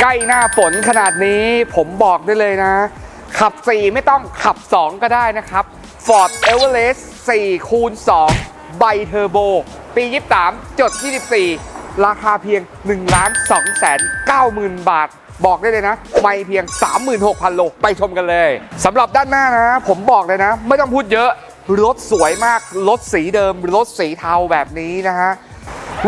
ใกล้หน้าฝนขนาดนี้ผมบอกได้เลยนะ ขับ 4 ไม่ต้องขับ 2 ก็ได้นะครับ Ford Everest 4คูณ2ใบเทอร์โบ ปี 23 จด 24 ราคาเพียง1ล้าน2แสน9หมื่นบาท บอกได้เลยนะ ไม่เพียง 36,000 โล ไปชมกันเลยสำหรับด้านหน้านะ ผมบอกเลยนะ ไม่ต้องพูดเยอะ รถสวยมาก รถสีเดิม รถสีเทาแบบนี้นะฮะ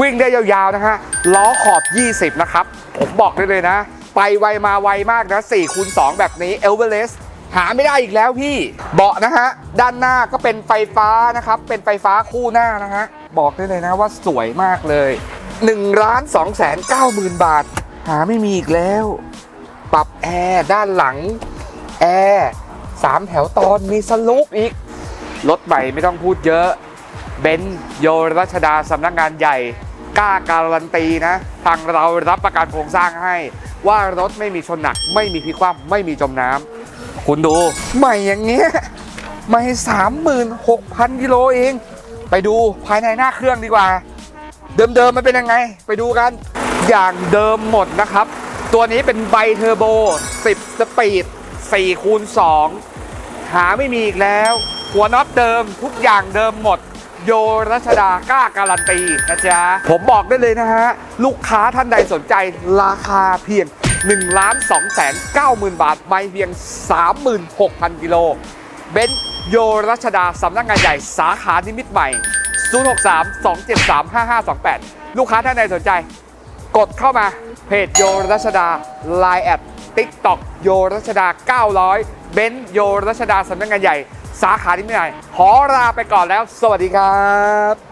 วิ่งได้ยาวๆนะฮะ ล้อขอบ 20 นะครับ ผมบอกได้เลยนะ ไปไวมาไวมากนะ4คูณ2แบบนี้เอลเวอเรสหาไม่ได้อีกแล้วพี่เบาะนะฮะ ด้านหน้าก็เป็นไฟฟ้านะครับ เป็นไฟฟ้าคู่หน้านะฮะ บอกได้เลยนะว่าสวยมากเลย1ล้าน2แสน9หมื่นบาท หาไม่มีอีกแล้ว ปรับแอร์ด้านหลัง แอร์สามแถวตอนมีสลูปอีก รถใหม่ไม่ต้องพูดเยอะ เบนซ์โยรัชดาสำนักงานใหญ่ กล้าการันตีนะ ทางเรารับประกันโครงสร้างให้ ว่ารถไม่มีชนหนัก ไม่มีพลิกคว่ำไม่มีจมน้ำคุณดู ใหม่อย่างเงี้ยใหม่สามหมื่นหกพันกิโลเอง ไปดูภายในหน้าเครื่องดีกว่า เดิมๆมันเป็นยังไง ไปดูกันอย่างเดิมหมดนะครับ ตัวนี้เป็นไบเทอร์โบ 10 สปีด4คูณ2หาไม่มีอีกแล้ว หัวน็อตเดิมทุกอย่างเดิมหมด โยรัชดากล้าการันตีนะจ๊ะ ผมบอกได้เลยนะฮะ ลูกค้าท่านใดสนใจราคาเพียง1ล้าน2แสน9หมื่นบาท ไม่เพียง 36,000 กิโล เบนซ์โยรัชดาสำนักงานใหญ่สาขานิมิตใหม่ 063 273 5528 ลูกค้าท่านใดสนใจ กดเข้ามาเพจโยรัชดา Line แอดติ๊กต็อกโยรัชดา 900 เบนซ์โยรัชดาสำนักงานใหญ่ สาขาที่ไม่ไหนขอลาไปก่อนแล้ว สวัสดีครับ